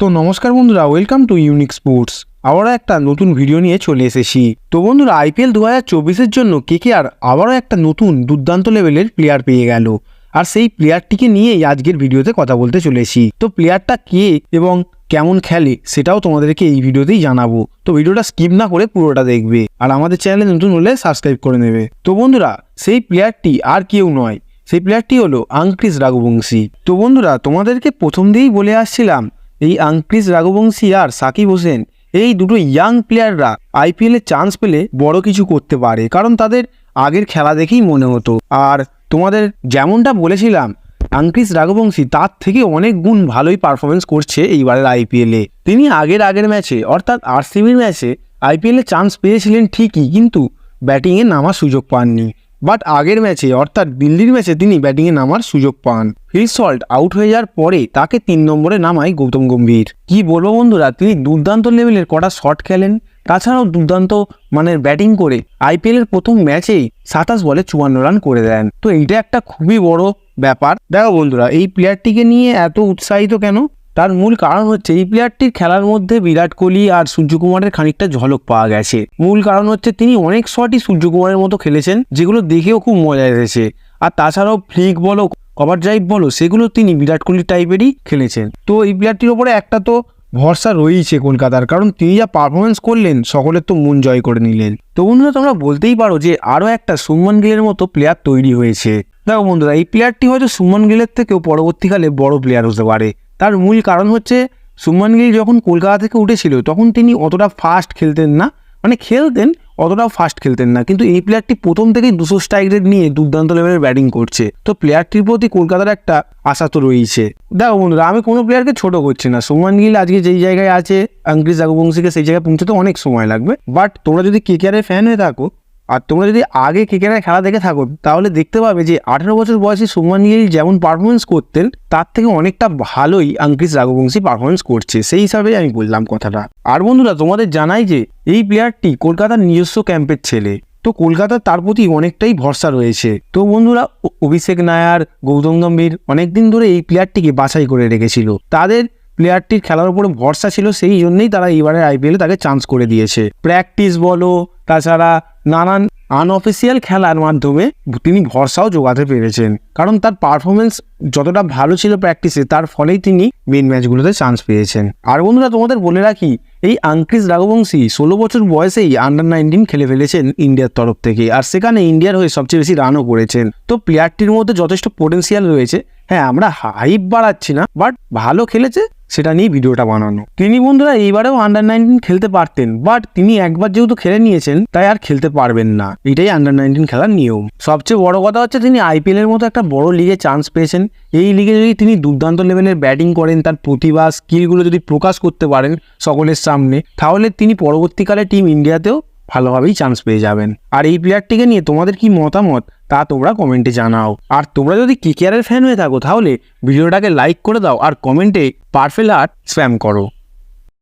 তো নমস্কার বন্ধুরা ওয়েলকাম টু ইউনিক স্পোর্টস আবারও একটা নতুন ভিডিও নিয়ে চলে এসেছি। তো বন্ধুরা আইপিএল দু হাজার চব্বিশের জন্য কেকেআর আবারও একটা নতুন দুর্দান্ত লেভেলের প্লেয়ার পেয়ে গেল। আর সেই প্লেয়ারটিকে নিয়েই আজকের ভিডিওতে কথা বলতে চলেছি। তো প্লেয়ারটা কে এবং কেমন খেলে সেটাও তোমাদেরকে এই ভিডিওতেই জানাব। তো ভিডিওটা স্কিপ না করে পুরোটা দেখবে। আর আমাদের চ্যানেলে নতুন হলে সাবস্ক্রাইব করে নেবে। তো বন্ধুরা, সেই প্লেয়ারটি আর কেউ নয়। সেই প্লেয়ারটি হলো আংক্রিস রাঘুবংশী। তো বন্ধুরা, তোমাদেরকে প্রথম দিয়েই বলে আসছিলাম এই আংক্রিস রাঘুবংশী আর সাকিব হোসেন, এই দুটো ইয়াং প্লেয়াররা আইপিএলে চান্স পেলে বড় কিছু করতে পারে, কারণ তাদের আগের খেলা দেখেই মনে হতো। আর তোমাদের যেমনটা বলেছিলাম আংক্রিস রাঘবংশী তার থেকে অনেক গুণ ভালোই পারফরমেন্স করছে এইবারের আইপিএলে তিনি আগের আগের ম্যাচে অর্থাৎ আরসিবির ম্যাচে আইপিএলে চান্স পেয়েছিলেন ঠিকই, কিন্তু ব্যাটিংয়ে নামার সুযোগ পাননি। বাট আগের ম্যাচে অর্থাৎ দিল্লির ম্যাচে তিনি ব্যাটিংয়ে নামার সুযোগ পান। ফিল সল্ট আউট হয়ে যাওয়ার পরে তাকে তিন নম্বরে নামায় গৌতম গম্ভীর। কি বলব বন্ধুরা, তিনি দুর্দান্ত লেভেলের কটা শট খেলেন। তাছাড়াও দুর্দান্ত মানের ব্যাটিং করে আইপিএলের প্রথম ম্যাচেই সাতাশ বলে চুয়ান্ন রান করে দেন। তো এইটা একটা খুবই বড় ব্যাপার। দেখো বন্ধুরা, এই প্লেয়ারটিকে নিয়ে এত উৎসাহিত কেন? তার মূল কারণ হচ্ছে এই প্লেয়ারটির খেলার মধ্যে বিরাট কোহলি আর সূর্যকুমারের খানিকটা ঝলক পাওয়া গেছে। মূল কারণ হচ্ছে তিনি অনেক শটই সূর্যকুমারের মতো খেলেছেন, যেগুলো দেখেও খুব মজা এসেছে। আর তাছাড়াও ফ্লিক বলো কভার ড্রাইভ বলো সেগুলো তিনি বিরাট কোহলি টাইপেরই খেলেছেন। তো এই প্লেয়ারটির ওপরে একটা তো ভরসা রয়েছে কলকাতার, কারণ তিনি যা পারফরমেন্স করলেন, সকলের তো মন জয় করে নিলেন। তো বন্ধুরা, তোমরা বলতেই পারো যে আরও একটা সুমন গিলের মতো প্লেয়ার তৈরি হয়েছে। দেখো বন্ধুরা, এই প্লেয়ারটি হয়তো সুমন গিলের থেকেও পরবর্তীকালে বড় প্লেয়ার হতে পারে। তার মূল কারণ হচ্ছে সুমন গিল যখন কলকাতা থেকে উঠেছিল, তখন তিনি অতটা ফাস্ট খেলতেন না। মানে খেলতেন, অতটাও ফাস্ট খেলতেন না। কিন্তু এই প্লেয়ারটি প্রথম থেকেই দুশো স্ট্রাইক রেট নিয়ে দুর্দান্ত লেভেলের ব্যাটিং করছে। তো প্লেয়ারটির প্রতি কলকাতার একটা আশা তো রয়েছে। দেখো বন্ধুরা, আমি কোনো প্লেয়ারকে ছোট করছি না। সুমন গিল আজকে যেই জায়গায় আছে আঙ্ক্রিস রাঘুবংশীকে সেই জায়গায় পৌঁছতে অনেক সময় লাগবে। বাট তোমরা যদি কেকেআরের ফ্যান হয়ে থাকো আর তোমরা যদি আগে ক্রিকেটের খেলা দেখে থাকো, তাহলে দেখতে পাবে যে আঠেরো বছর বয়সী সুমন গিল যেমন পারফরমেন্স করতেন, তার থেকে অনেকটা ভালোই আঙ্ক্রিস রাঘবংশী পারফরমেন্স করছে। সেই হিসাবে আমি বললাম কথাটা। আর বন্ধুরা, তোমাদের জানাই যে এই প্লেয়ারটি কলকাতার নিজস্ব ক্যাম্পের ছেলে। তো কলকাতার তার প্রতি অনেকটাই ভরসা রয়েছে। তো বন্ধুরা অভিষেক নায়ার, গৌতম গম্ভীর অনেকদিন ধরে এই প্লেয়ারটিকে বাছাই করে রেখেছিল। তাদের প্লেয়ারটির খেলার উপরে ভরসা ছিল, সেই জন্যই তারা এবারে আইপিএলে তাকে চান্স করে দিয়েছে। প্র্যাকটিস বলো, তাছাড়া নানান আনঅফিসিয়াল খেলার মাধ্যমে তিনি ভরসাও জোগাতে পেরেছেন। কারণ তার পারফরমেন্স যতটা ভালো ছিল প্র্যাকটিসে তার ফলেই তিনি মেন ম্যাচগুলোতে চান্স পেয়েছেন। আর বন্ধুরা, তোমাদের বলে রাখি, এই আঙ্ক্রিস রাঘবংশী ষোলো বছর বয়সেই আন্ডার নাইনটিন খেলে ফেলেছেন ইন্ডিয়ার তরফ থেকে। আর সেখানে ইন্ডিয়ার হয়ে সবচেয়ে বেশি রানও করেছেন। তো প্লেয়ারটির মধ্যে যথেষ্ট পোটেন্সিয়াল রয়েছে। হ্যাঁ আমরা হাইপ বাড়াচ্ছি না বাট ভালো খেলেছে সেটা নিয়ে ভিডিওটা বানানো। তিনি বন্ধুরা এইবারেও আন্ডার নাইনটিন খেলতে পারতেন বাট তিনি একবার যেহেতু খেলে নিয়েছেন, তাই আর খেলতে পারবেন না। এটাই আন্ডার নাইনটিন খেলার নিয়ম। সবচেয়ে বড় কথা হচ্ছে তিনি আইপিএল এর মতো একটা বড় লিগে চান্স পেয়েছেন। এই লিগে যদি তিনি দুর্দান্ত লেভেলের ব্যাটিং করেন, তার প্রতিভা স্কিলগুলো যদি প্রকাশ করতে পারেন সকলের সামনে, তাহলে তিনি পরবর্তীকালে টিম ইন্ডিয়াতেও ভালোভাবেই চান্স পেয়ে যাবেন। আর এই প্লেয়ারটিকে নিয়ে তোমাদের কি মতামত? তা তোমরা কমেন্টে জানাও। আর তোমরা যদি কেকেআরের ফ্যান হয়ে থাকো, তাহলে ভিডিওটাকে লাইক করে দাও আর কমেন্টে পারফেল আর্ট স্প্যাম করো।